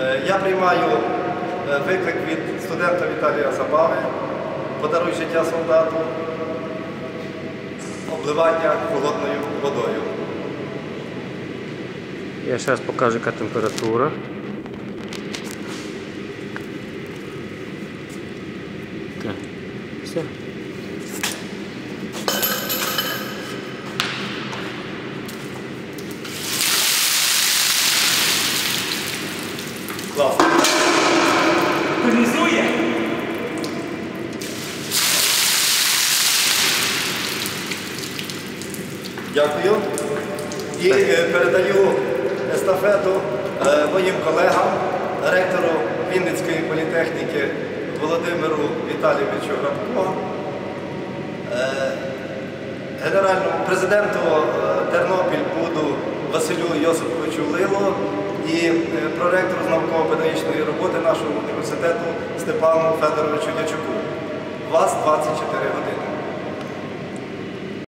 Е, Я приймаю е, виклик від студента Віталія Забави, подаруй життя солдату, обливання холодною водою. Я зараз покажу, яка температура. Так, все. Класно. Тонізує. Дякую. І е, передаю естафету е, моїм колегам, ректору Вінницької політехніки Володимиру Віталійовичу Грабко, е, генеральному президенту Тернопіль Буду Василю Йосиповичу Лило і проректору з роботи нашого університету Степану Федоровичу Дячуку. Вас 24 години.